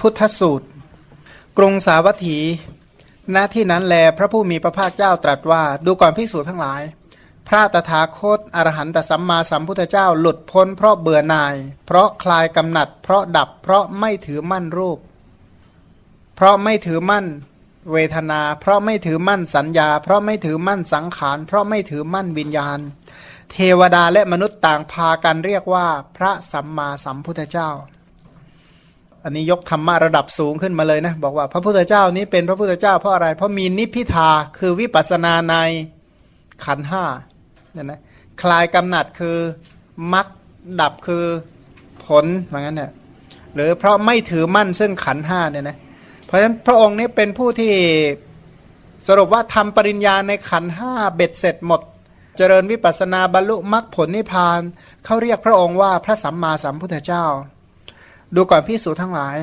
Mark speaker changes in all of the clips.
Speaker 1: พุทธสูตร กรุงสาวัตถี ณ ที่นั้นแลพระผู้มีพระภาคเจ้าตรัสว่า ดูก่อนพิสูจน์ทั้งหลาย พระตถาคตอรหันตสัมมาสัมพุทธเจ้าหลุดพ้นเพราะเบื่อหน่าย เพราะคลายกำหนัด เพราะดับ เพราะไม่ถือมั่นรูป เพราะไม่ถือมั่นเวทนา เพราะไม่ถือมั่นสัญญา เพราะไม่ถือมั่นสังขาร เพราะไม่ถือมั่นวิญญาณ เทวดาและมนุษย์ต่างพากันเรียกว่า พระสัมมาสัมพุทธเจ้า อันนี้ยกธรรมะระดับสูงขึ้นมาเลยนะบอกว่าพระพุทธเจ้านี้เป็นพระพุทธเจ้าเพราะอะไร เพราะมีนิพพิทาคือวิปัสนาในขันห้าเนี่ยนะคลายกำหนัดคือมักดับคือผลเหมือนกันเนี่ยหรือเพราะไม่ถือมั่นซึ่งขันห้าเนี่ยนะเพราะฉะนั้นพระองค์นี้เป็นผู้ที่สรุปว่าทำปริญญาในขันห้าเบ็ดเสร็จหมด เจริญวิปัสสนาบรรลุมรรคผลนิพพานเขาเรียกพระองค์ว่าพระสัมมาสัมพุทธเจ้า ดูก่อนพิสูจทั้งหลาย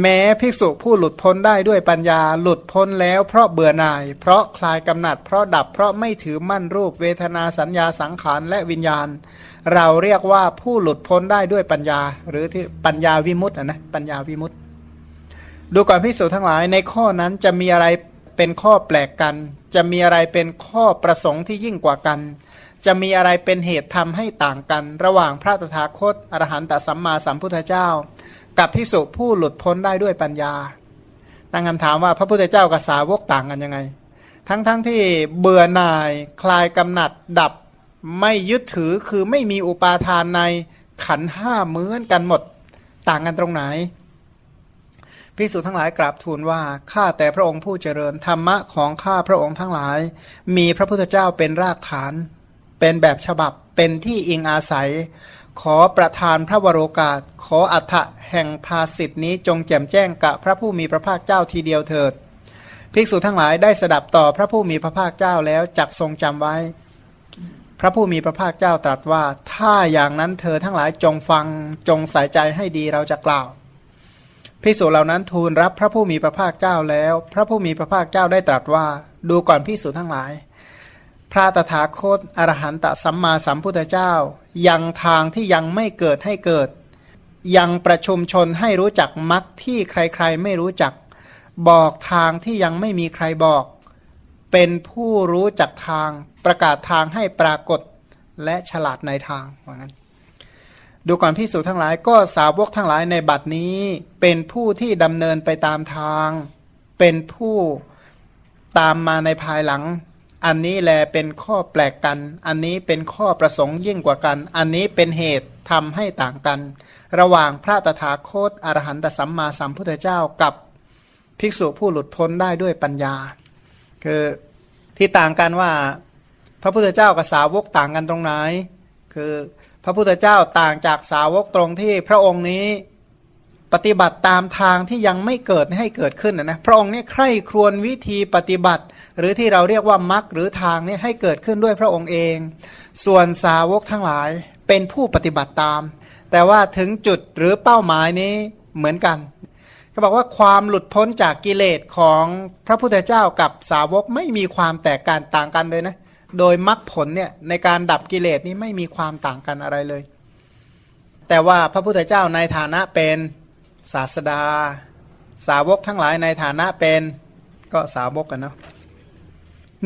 Speaker 1: แม้ภิกษุผู้หลุดพ้นได้ด้วยปัญญาหลุดพ้นแล้วเพราะเบื่อหน่าย เพราะคลายกำหนัด เพราะดับเพราะไม่ถือมั่นรูปเวทนาสัญญาสังขารและวิญญาณ เราเรียกว่าผู้หลุดพ้นได้ด้วยปัญญา หรือที่ปัญญาวิมุตต์อะนะปัญญาวิมุตต์ดูก่อนพิสูจทั้งหลายในข้อนั้นจะมีอะไรเป็นข้อแปลกกัน จะมีอะไรเป็นข้อประสงค์ที่ยิ่งกว่ากัน จะมีอะไรเป็นเหตุทำให้ต่างกัน ระหว่างพระตถาคตอรหันตสัมมาสัมพุทธเจ้า กับพิสุผู้หลุดพ้นได้ด้วยปัญญา ตั้งคำถามว่าพระพุทธเจ้ากับสาวกต่างกันยังไง ทั้งๆทที่เบื่อหน่ายคลายกำหนัดดับไม่ยึดถือคือไม่มีอุปาทานในขันห้าเหมือนกันหมดต่างกันตรงไหนพิสุทั้งหลายกราบทูลว่าข้าแต่พระองค์ผู้เจริญธรรมะของข้าพระองค์ทั้งหลาย มีพระพุทธเจ้าเป็นรากฐาน เป็นแบบฉบับเป็นที่อิงอาศัย ขอประทานพระวโรกาส ขออัฏฐะแห่งภาสิทธินี้จงแจ่มแจ้งกับพระผู้มีพระภาคเจ้าทีเดียวเถิด ภิกษุทั้งหลายได้สดับต่อพระผู้มีพระภาคเจ้าแล้วจักทรงจำไว้ พระผู้มีพระภาคเจ้าตรัสว่า ถ้าอย่างนั้นเธอทั้งหลายจงฟังจงใส่ใจให้ดีเราจะกล่าวภิกษุเหล่านั้นทูลรับพระผู้มีพระภาคเจ้าแล้ว พระผู้มีพระภาคเจ้าได้ตรัสว่า ดูก่อนภิกษุทั้งหลาย พระตถาคตอรหันตสัมมาสัมพุทธเจ้า ยังทางที่ยังไม่เกิดให้เกิด ยังประชุมชนให้รู้จักมรรคที่ใครๆไม่รู้จัก บอกทางที่ยังไม่มีใครบอก เป็นผู้รู้จักทางประกาศทางให้ปรากฏและฉลาดในทางว่างั้นดูก่อนพิสูจทั้งหลายก็สาวกทั้งหลายในบัดนี้เป็นผู้ที่ดำเนินไปตามทาง เป็นผู้ตามมาในภายหลัง อันนี้แลเป็นข้อแปลกกัน อันนี้เป็นข้อประสงค์ยิ่งกว่ากัน อันนี้เป็นเหตุทำให้ต่างกัน ระหว่างพระตถาคตอรหันตสัมมาสัมพุทธเจ้ากับภิกษุผู้หลุดพ้นได้ด้วยปัญญา คือที่ต่างกันว่าพระพุทธเจ้ากับสาวกต่างกันตรงไหน คือพระพุทธเจ้าต่างจากสาวกตรงที่พระองค์นี้ปฏิบัติตามทางที่ยังไม่เกิดให้เกิดขึ้นนะนะพระองค์นี้ใคร่ครวญวิธีปฏิบัติ หรือที่เราเรียกว่ามรรคหรือทางนี้ให้เกิดขึ้นด้วยพระองค์เอง ส่วนสาวกทั้งหลายเป็นผู้ปฏิบัติตาม แต่ว่าถึงจุดหรือเป้าหมายนี้เหมือนกันก็บอกว่าความหลุดพ้นจากกิเลสของพระพุทธเจ้ากับสาวกไม่มีความแตกต่างต่างกันเลยนะ โดยมรรคผลเนี่ยในการดับกิเลสนี้ไม่มีความต่างกันอะไรเลย แต่ว่าพระพุทธเจ้าในฐานะเป็นศาสดา สาวกทั้งหลายในฐานะเป็นก็สาวกกันเนาะ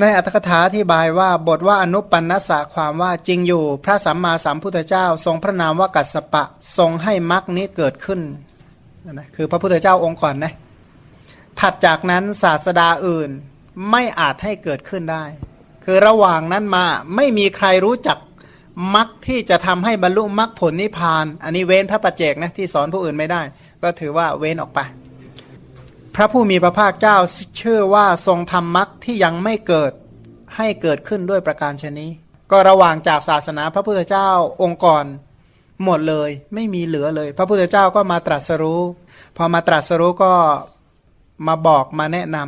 Speaker 1: ในอัตถกถาที่บายว่าบทว่าอนุปันนสะความว่าจริงอยู่ พระสัมมาสัมพุทธเจ้า ทรงพระนามว่ากัสสปะทรงให้มรรคนี้เกิดขึ้นนะคือพระพุทธเจ้าองค์ก่อนนะถัดจากนั้นศาสดาอื่นไม่อาจให้เกิดขึ้นได้ คือระหว่างนั้นมาไม่มีใครรู้จักมรรคที่จะทำให้บรรลุมรรคผลนิพพาน อันนี้เว้นพระประเจกนะที่สอนผู้อื่นไม่ได้ ก็ถือว่าเว้นออกไป ระผู้มีพระภาคเจ้าเชื่อว่าทรงทำมรรคที่ยังไม่เกิดให้เกิดขึ้นด้วยประการชนี้ ก็ระหว่างจากศาสนาพระพุทธเจ้าองค์ก่อนหมดเลยไม่มีเหลือเลย พระพุทธเจ้าก็มาตรัสรู้ พอมาตรัสรู้ก็มาบอกมาแนะน